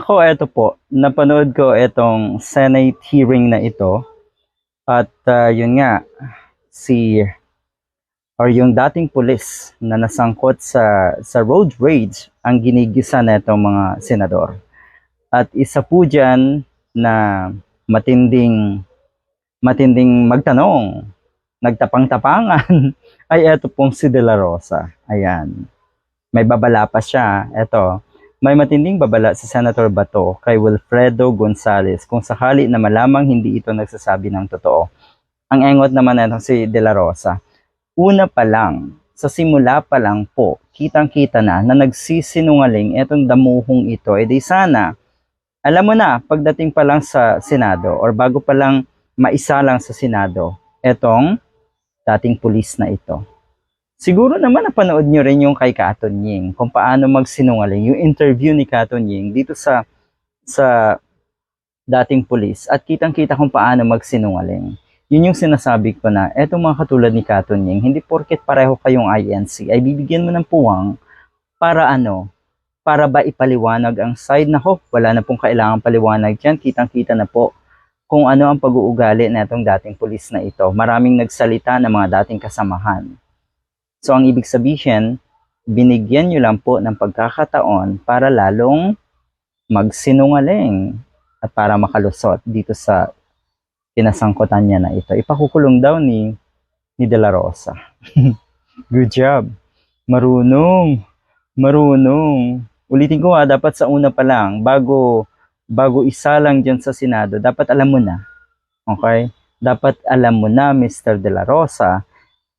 Ako, eto po, napanood ko itong Senate hearing na ito. At ah, yun nga, si or yung dating pulis na nasangkot sa sa road rage ang ginigisa na itong mga senador. At isa po dyan na matinding matinding magtanong, nagtapang-tapangan ay eto pong si De La Rosa. Ayan. May babala pa siya. Eto, may matinding babala si Senator Bato kay Wilfredo Gonzales kung sakali na malamang hindi ito nagsasabi ng totoo. Ang engot naman nito si De La Rosa. Una pa lang, sa simula pa lang po, kitang-kita na na nagsisinungaling etong damuhong ito. E di sana, alam mo na, pagdating pa lang sa Senado or bago pa lang maisa lang sa Senado, etong dating pulis na ito. Siguro naman napanood nyo rin yung kay Katon Ying, kung paano magsinungaling, yung interview ni Katon Ying dito sa sa dating pulis at kitang-kita kung paano magsinungaling. Yun yung sinasabi ko na, etong mga katulad ni Katon Ying, hindi porket pareho kayong INC, ay bibigyan mo ng puwang para ano, para ba ipaliwanag ang side na ho, wala na pong kailangan paliwanag dyan, kitang-kita na po kung ano ang pag-uugali na dating pulis na ito. Maraming nagsalita ng mga dating kasamahan. So ang ibig sabihin, binigyan nyo lang po ng pagkakataon para lalong magsinungaling at para makalusot dito sa pinasangkutan niya na ito. Ipakukulong daw ni, ni De La Rosa. Good job. Marunong. Marunong. Ulitin ko ha, dapat sa una pa lang, bago, bago isa lang dyan sa Senado, dapat alam mo na. Okay? Dapat alam mo na, Mr. De La Rosa,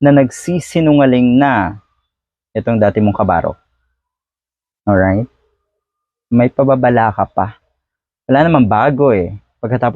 na nagsisinungaling na itong dati mong kabaro. Alright? May pababala ka pa. Wala namang bago eh. Pagkatapos